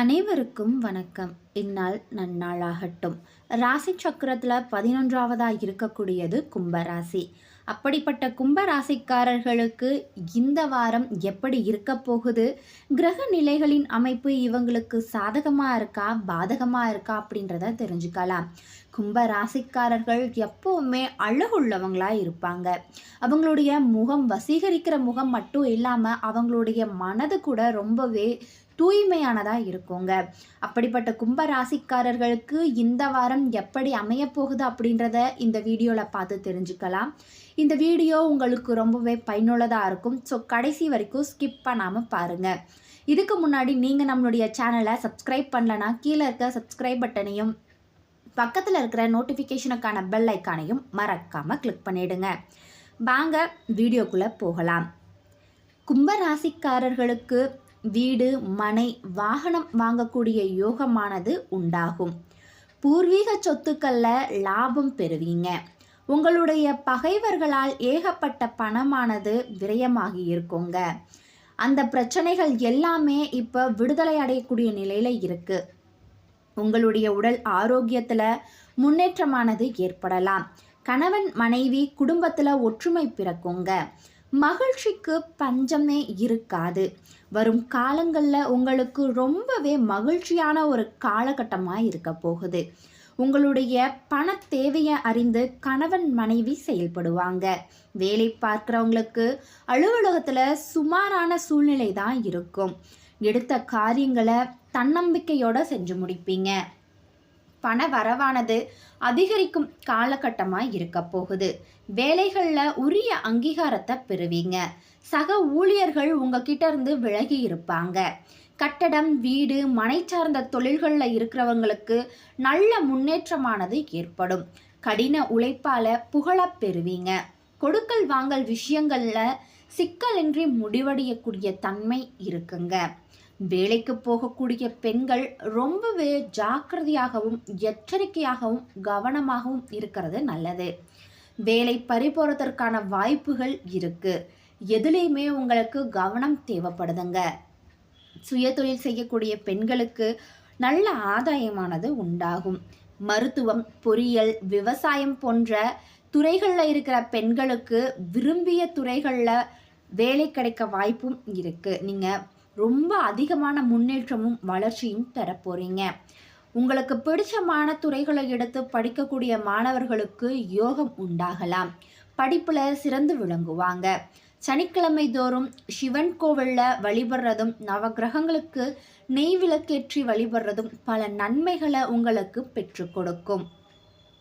அனைவருக்கும் வணக்கம். இந்நாள் நன்னாளாகட்டும். ராசி சக்கரத்தில் பதினொன்றாவதாக இருக்கக்கூடியது கும்பராசி. அப்படிப்பட்ட கும்பராசிக்காரர்களுக்கு இந்த வாரம் எப்படி இருக்க போகுது? கிரக நிலைகளின் அமைப்பு இவங்களுக்கு சாதகமாக இருக்கா? பாதகமாக இருக்கா? அப்படின்றத தெரிஞ்சுக்கலாம். கும்ப ராசிக்காரர்கள் எப்போவுமே அழகுள்ளவங்களாக இருப்பாங்க. அவங்களுடைய முகம் வசீகரிக்கிற முகம் மட்டும் இல்லாமல் அவங்களுடைய மனது கூட ரொம்பவே தூய்மையானதாக இருக்குங்க. அப்படிப்பட்ட கும்ப ராசிக்காரர்களுக்கு இந்த வாரம் எப்படி அமைய போகுது அப்படின்றத இந்த வீடியோவில் பார்த்து தெரிஞ்சுக்கலாம். இந்த வீடியோ உங்களுக்கு ரொம்பவே பயனுள்ளதாக இருக்கும். ஸோ கடைசி வரைக்கும் ஸ்கிப் பண்ணாமல் பாருங்கள் இதுக்கு முன்னாடி நீங்கள் நம்மளுடைய சேனலை சப்ஸ்கிரைப் பண்ணலன்னா கீழே இருக்க சப்ஸ்கிரைப் பட்டனையும் பக்கத்தில் இருக்கிற நோட்டிஃபிகேஷனுக்கான பெல் ஐக்கானையும் மறக்காமல் கிளிக் பண்ணிவிடுங்க வாங்க வீடியோக்குள்ளே போகலாம். கும்ப ராசிக்காரர்களுக்கு வீடு மனை வாகனம் வாங்கக்கூடிய யோகமானது உண்டாகும். பூர்வீக சொத்துக்களில் லாபம் பெறுவீங்க. உங்களுடைய பகைவர்களால் ஏகப்பட்ட பணமானது விரயமாகி இருக்குங்க. அந்த பிரச்சனைகள் எல்லாமே இப்போ விடுதலை அடையக்கூடிய நிலையில் இருக்குது உங்களுடைய உடல் ஆரோக்கியத்தில் முன்னேற்றமானது ஏற்படலாம். கணவன் மனைவி குடும்பத்தில் ஒற்றுமை பிறக்குங்க. மகிழ்ச்சிக்கு பஞ்சமே இருக்காது. வரும் காலங்களில் உங்களுக்கு ரொம்பவே மகிழ்ச்சியான ஒரு காலகட்டமாக இருக்க போகுது. உங்களுடைய பண தேவையை அறிந்து கணவன் மனைவி செயல்படுவாங்க. வேலை பார்க்குறவங்களுக்கு அலுவலகத்தில் சுமாரான சூழ்நிலை தான் இருக்கும். எடுத்த காரியங்களை தன்னம்பிக்கையோடு செஞ்சு முடிப்பீங்க. பண வரவானது அதிகரிக்கும் காலகட்டமாக இருக்க போகுது. வேலைகளில் உரிய அங்கீகாரத்தை பெறுவீங்க. சக ஊழியர்கள் உங்ககிட்ட இருந்து விலகி இருப்பாங்க. கட்டடம் வீடு மனை சார்ந்த தொழில்களில் இருக்கிறவங்களுக்கு நல்ல முன்னேற்றமானது ஏற்படும். கடின உழைப்பால் புகழப் பெறுவீங்க. கொடுக்கல் வாங்கல் விஷயங்களில் சிக்கலின்றி முடிவடையக்கூடிய தன்மை இருக்குங்க. வேலைக்கு போகக்கூடிய பெண்கள் ரொம்பவே ஜாக்கிரதையாகவும் எச்சரிக்கையாகவும் கவனமாகவும் இருக்கிறது நல்லது. வேலை பறிபோறதற்கான வாய்ப்புகள் இருக்கு. எதுலேயுமே உங்களுக்கு கவனம் தேவைப்படுதுங்க. சுயதொழில் செய்யக்கூடிய பெண்களுக்கு நல்ல ஆதாயமானது உண்டாகும். மருத்துவம் பொறியியல் விவசாயம் போன்ற துறைகளில் இருக்கிற பெண்களுக்கு விரும்பிய துறைகளில் வேலை கிடைக்க வாய்ப்பும் இருக்குது நீங்கள் ரொம்ப அதிகமான முன்னேற்றமும் வளர்ச்சியும் பெற போகிறீங்க உங்களுக்கு பிடிச்சமான துறைகளை எடுத்து படிக்கக்கூடிய மாணவர்களுக்கு யோகம் உண்டாகலாம். படிப்பில் சிறந்து விளங்குவாங்க. சனிக்கிழமை தோறும் சிவன் கோவிலில் வழிபடுறதும் நவகிரகங்களுக்கு நெய் விளக்கேற்றி வழிபடுறதும் பல நன்மைகளை உங்களுக்கு பெற்று கொடுக்கும்.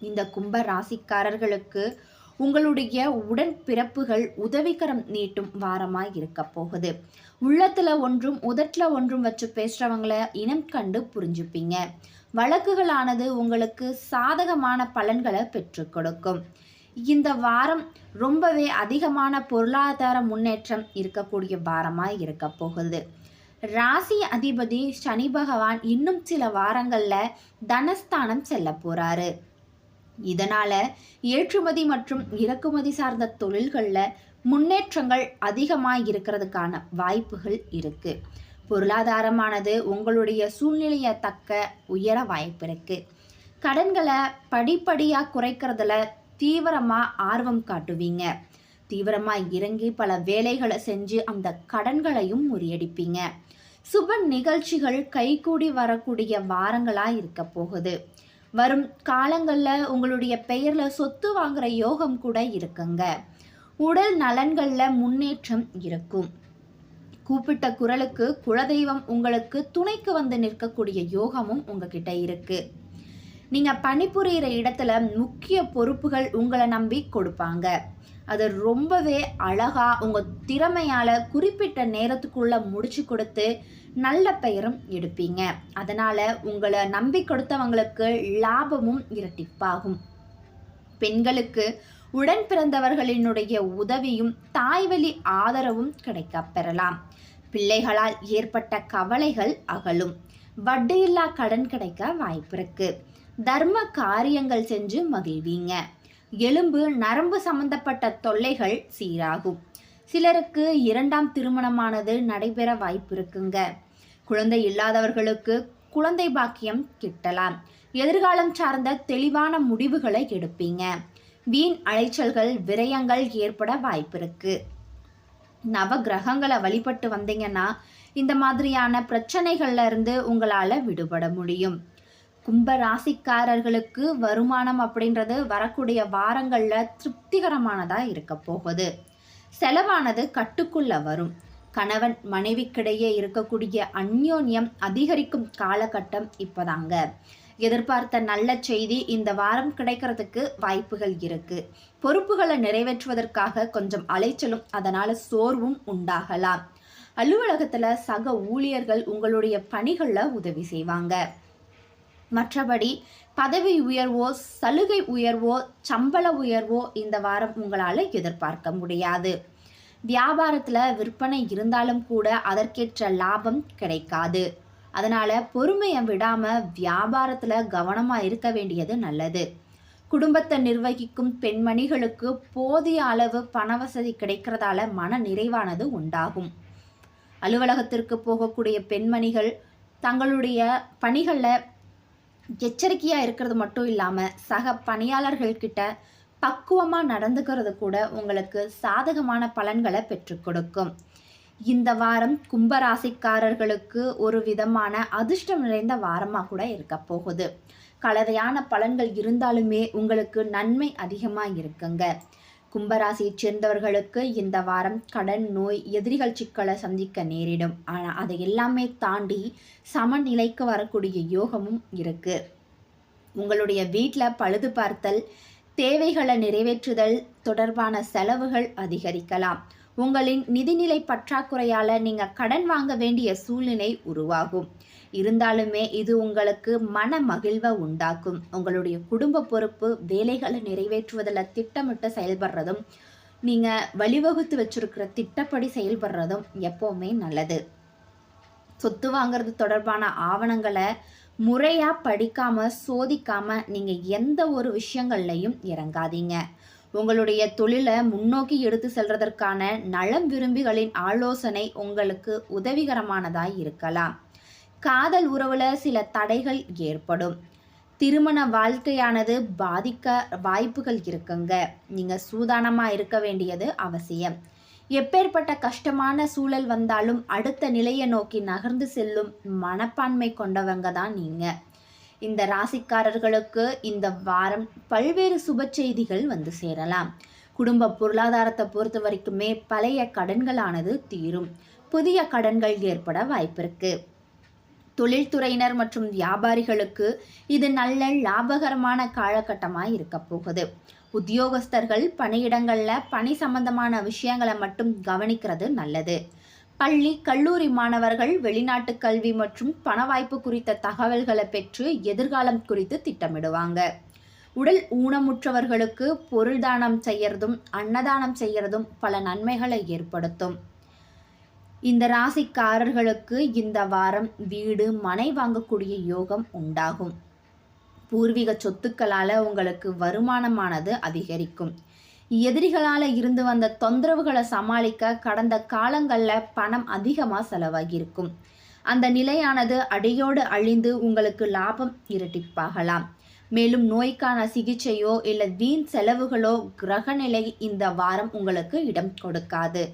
இந்த கும்ப ராசிக்காரர்களுக்கு உங்களுடைய உடன் பிறப்புகள் உதவிகரம் நீட்டும் வாரமாக இருக்க போகுது. உள்ளத்தில் ஒன்றும் உதட்டில் ஒன்றும் வச்சு பேசுகிறவங்கள இனம் கண்டு புரிஞ்சுப்பீங்க. வழக்குகளானது உங்களுக்கு சாதகமான பலன்களை பெற்று கொடுக்கும். இந்த வாரம் ரொம்பவே அதிகமான பொருளாதார முன்னேற்றம் இருக்கக்கூடிய வாரமாக இருக்க போகுது. ராசி அதிபதி சனி பகவான் இன்னும் சில வாரங்களில் தனஸ்தானம் செல்ல போகிறாரு இதனால் ஏற்றுமதி மற்றும் இறக்குமதி சார்ந்த தொழில்களில் முன்னேற்றங்கள் அதிகமாக இருக்கிறதுக்கான வாய்ப்புகள் இருக்குது பொருளாதாரமானது உங்களுடைய சூழ்நிலையை தக்க உயர வாய்ப்பு இருக்குது கடன்களை படிப்படியாக குறைக்கிறதுல தீவிரமாக ஆர்வம் காட்டுவீங்க. தீவிரமாக இறங்கி பல வேலைகளை செஞ்சு அந்த கடன்களையும் முறியடிப்பீங்க. சுப நிகழ்ச்சிகள் கைகூடி வரக்கூடிய வாரங்களாக இருக்க போகுது. வரும் காலங்களில் உங்களுடைய பெயரில் சொத்து வாங்குகிற யோகம் கூட இருக்குங்க. உடல் நலன்களில் முன்னேற்றம் இருக்கும். கூப்பிட்ட குரலுக்கு குலதெய்வம் உங்களுக்கு துணைக்கு வந்து நிற்கக்கூடிய யோகமும் உங்ககிட்ட இருக்கு. நீங்க பணிபுரியிற இடத்துல முக்கிய பொறுப்புகள் உங்களை நம்பி கொடுப்பாங்க. அது ரொம்பவே அழகா உங்க திறமையால குறிப்பிட்ட நேரத்துக்குள்ள முடிச்சு கொடுத்து நல்ல பெயரும் எடுப்பீங்க. அதனால உங்களை நம்பி கொடுத்தவங்களுக்கு லாபமும் இரட்டிப்பாகும். பெண்களுக்கு உடன் பிறந்தவர்களினுடைய உதவியும் தாய்வழி ஆதரவும் கிடைக்க பெறலாம். பிள்ளைகளால் ஏற்பட்ட கவலைகள் அகலும். வட்டியில்லா கடன் கிடைக்க வாய்ப்பிருக்கு தர்ம காரியங்கள் செஞ்சு மகிழ்வீங்க. எலும்பு நரம்பு சம்பந்தப்பட்ட தொல்லைகள் சீராகும். சிலருக்கு இரண்டாம் திருமணமானது நடைபெற வாய்ப்பு இருக்குங்க. குழந்தை இல்லாதவர்களுக்கு குழந்தை பாக்கியம் கிட்டலாம். எதிர்காலம் சார்ந்த தெளிவான முடிவுகளை எடுப்பீங்க. வீண் அலைச்சல்கள் விரயங்கள் ஏற்பட வாய்ப்பிருக்கு. நவ கிரகங்களை வழிபட்டு வந்தீங்கன்னா இந்த மாதிரியான பிரச்சனைகள்ல இருந்து உங்களால் விடுபட முடியும். கும்ப ராசிக்காரர்களுக்கு வருமானம் அப்படின்றது வரக்கூடிய வாரங்களில் திருப்திகரமானதாக இருக்க போகுது. செலவானது கட்டுக்குள்ள வரும். கணவன் மனைவிக்கிடையே இருக்கக்கூடிய அந்யோன்யம் அதிகரிக்கும் காலகட்டம் இப்போதாங்க. எதிர்பார்த்த நல்ல செய்தி இந்த வாரம் கிடைக்கிறதுக்கு வாய்ப்புகள் இருக்கு. பொறுப்புகளை நிறைவேற்றுவதற்காக கொஞ்சம் அலைச்சலும் அதனால சோர்வும் உண்டாகலாம். அலுவலகத்துல சக ஊழியர்கள் உங்களுடைய பணிகளில் உதவி செய்வாங்க. மற்றபடி பதவி உயர்வோ சலுகை உயர்வோ சம்பள உயர்வோ இந்த வாரம் உங்களால் எதிர்பார்க்க முடியாது. வியாபாரத்தில் விற்பனை இருந்தாலும் கூட அதற்கேற்ற லாபம் கிடைக்காது. அதனால் பொறுமையை விடாமல் வியாபாரத்தில் கவனமாக இருக்க வேண்டியது நல்லது. குடும்பத்தை நிர்வகிக்கும் பெண்மணிகளுக்கு போதிய அளவு பண வசதி கிடைக்கிறதால மன நிறைவானது உண்டாகும். அலுவலகத்திற்கு போகக்கூடிய பெண்மணிகள் தங்களுடைய பணிகளில் எச்சரிக்கையாக இருக்கிறது மட்டும் இல்லாமல் சக பணியாளர்கள்கிட்ட பக்குவமாக நடந்துக்கிறது கூட உங்களுக்கு சாதகமான பலன்களை பெற்றுக் கொடுக்கும். இந்த வாரம் கும்பராசிக்காரர்களுக்கு ஒரு விதமான அதிர்ஷ்டம் நிறைந்த வாரமாக கூட இருக்க போகுது. கலவையான பலன்கள் இருந்தாலுமே உங்களுக்கு நன்மை அதிகமாக இருக்குங்க. கும்பராசியை சேர்ந்தவர்களுக்கு இந்த வாரம் கடன் நோய் எதிரிகள் சிக்கலை சந்திக்க நேரிடும். ஆனால் அதை எல்லாமே தாண்டி சமநிலைக்கு வரக்கூடிய யோகமும் இருக்கு. உங்களுடைய வீட்டில் பழுது பார்த்தல் தேவைகளை நிறைவேற்றுதல் தொடர்பான செலவுகள் அதிகரிக்கலாம். உங்களின் நிதிநிலை பற்றாக்குறையால் நீங்கள் கடன் வாங்க வேண்டிய சூழ்நிலை உருவாகும். இருந்தாலுமே இது உங்களுக்கு மன மகிழ்வை உண்டாக்கும். உங்களுடைய குடும்ப பொறுப்பு வேலைகளை நிறைவேற்றுவதில் திட்டமிட்டு செயல்படுறதும் நீங்கள் வழிவகுத்து வச்சுருக்கிற திட்டப்படி செயல்படுறதும் எப்போவுமே நல்லது. சொத்து வாங்கிறது தொடர்பான ஆவணங்களை முறையாக படிக்காமல் சோதிக்காமல் நீங்கள் எந்த ஒரு விஷயங்கள்லையும் இறங்காதீங்க. உங்களுடைய தொழிலை முன்னோக்கி எடுத்து செல்வதற்கான நலம் விரும்பிகளின் ஆலோசனை உங்களுக்கு உதவிகரமானதாய் இருக்கலாம். காதல் உறவுல சில தடைகள் ஏற்படும். திருமண வாழ்க்கையானது பாதிக்க வாய்ப்புகள் இருக்குங்க. நீங்கள் சூதானமாக இருக்க வேண்டியது அவசியம். எப்பேற்பட்ட கஷ்டமான சூழல் வந்தாலும் அடுத்த நிலையை நோக்கி நகர்ந்து செல்லும் மனப்பான்மை கொண்டவங்க தான் நீங்கள் இந்த ராசிக்காரர்களுக்கு இந்த வாரம் பல்வேறு சுப செய்திகள் வந்து சேரலாம். குடும்ப பொருளாதாரத்தை பொறுத்த வரைக்குமே பழைய கடன்களானது தீரும். புதிய கடன்கள் ஏற்பட வாய்ப்பிருக்கு. தொழில்துறையினர் மற்றும் வியாபாரிகளுக்கு இது நல்ல லாபகரமான காலகட்டமாக இருக்க போகுது. உத்தியோகஸ்தர்கள் பணியிடங்களில் பணி சம்பந்தமான விஷயங்களை மட்டும் கவனிக்கிறது நல்லது. பள்ளி கல்லூரி மாணவர்கள் வெளிநாட்டு கல்வி மற்றும் பண வாய்ப்பு குறித்த தகவல்களை பெற்று எதிர்காலம் குறித்து திட்டமிடுவாங்க. உடல் ஊனமுற்றவர்களுக்கு பொருள் தானம் செய்யறதும் அன்னதானம் செய்யறதும் பல நன்மைகளை ஏற்படுத்தும். இந்த ராசிக்காரர்களுக்கு இந்த வாரம் வீடு மனை வாங்கக்கூடிய யோகம் உண்டாகும். பூர்வீக சொத்துக்களால் உங்களுக்கு வருமானமானது அதிகரிக்கும். எதிரிகளால் இருந்து வந்த தொந்தரவுகளை சமாளிக்க கடந்த காலங்களில் பணம் அதிகமாக செலவாகியிருக்கும். அந்த நிலையானது அடியோடு அழிந்து உங்களுக்கு லாபம் இரட்டிப்பாகலாம். மேலும் நோய்க்கான சிகிச்சையோ இல்லை வீண் செலவுகளோ கிரகநிலை இந்த வாரம் உங்களுக்கு இடம் கொடுக்காது.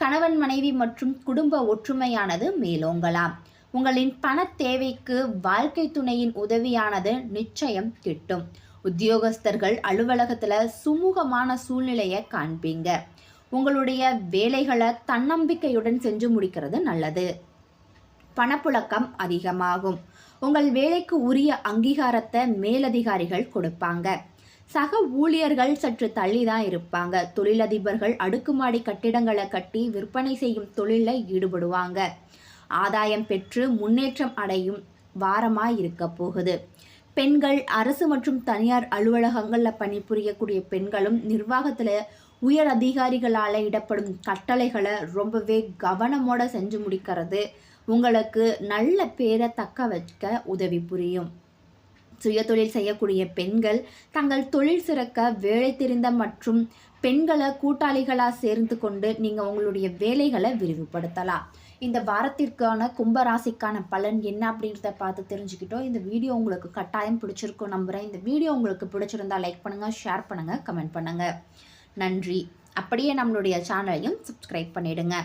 கணவன் மனைவி மற்றும் குடும்ப ஒற்றுமையானது மேலோங்கலாம். உங்களின் பண தேவைக்கு வாழ்க்கை துணையின் உதவியானது நிச்சயம் கிட்டும். உத்தியோகஸ்தர்கள் அலுவலகத்தில் சுமூகமான சூழ்நிலையை காண்பீங்க. உங்களுடைய வேலைகளை தன்னம்பிக்கையுடன் செஞ்சு முடிக்கிறது நல்லது. பணப்புழக்கம் அதிகமாகும். உங்கள் வேலைக்கு உரிய அங்கீகாரத்தை மேலதிகாரிகள் கொடுப்பாங்க. சக ஊழியர்கள் சற்று தள்ளி தான் இருப்பாங்க. தொழிலதிபர்கள் அடுக்குமாடி கட்டிடங்களை கட்டி விற்பனை செய்யும் தொழிலில் ஈடுபடுவாங்க. ஆதாயம் பெற்று முன்னேற்றம் அடையும் வாரமாக இருக்க போகுது. பெண்கள் அரசு மற்றும் தனியார் அலுவலகங்களில் பணிபுரியக்கூடிய பெண்களும் நிர்வாகத்தில் உயர் அதிகாரிகளால் இடப்படும் கட்டளைகளை ரொம்பவே கவனமோட செஞ்சு முடிக்கிறது. உங்களுக்கு நல்ல பேரை தக்க வைக்க உதவி புரியும். சுயதொழில் செய்யக்கூடிய பெண்கள் தங்கள் தொழில் சிறக்க வேலை தெரிந்த மற்றும் பெண்களை கூட்டாளிகளாக சேர்ந்து கொண்டு நீங்கள் உங்களுடைய வேலைகளை விரிவுபடுத்தலாம். இந்த வாரத்திற்கான கும்பராசிக்கான பலன் என்ன அப்படின்றத பார்த்து தெரிஞ்சுக்கிட்டோம். இந்த வீடியோ உங்களுக்கு கட்டாயம் பிடிச்சிருக்கும் நம்புகிறேன் இந்த வீடியோ உங்களுக்கு பிடிச்சிருந்தா லைக் பண்ணுங்கள் ஷேர் பண்ணுங்கள் கமெண்ட் பண்ணுங்கள் நன்றி. அப்படியே நம்மளுடைய சேனலையும் சப்ஸ்கிரைப் பண்ணிவிடுங்க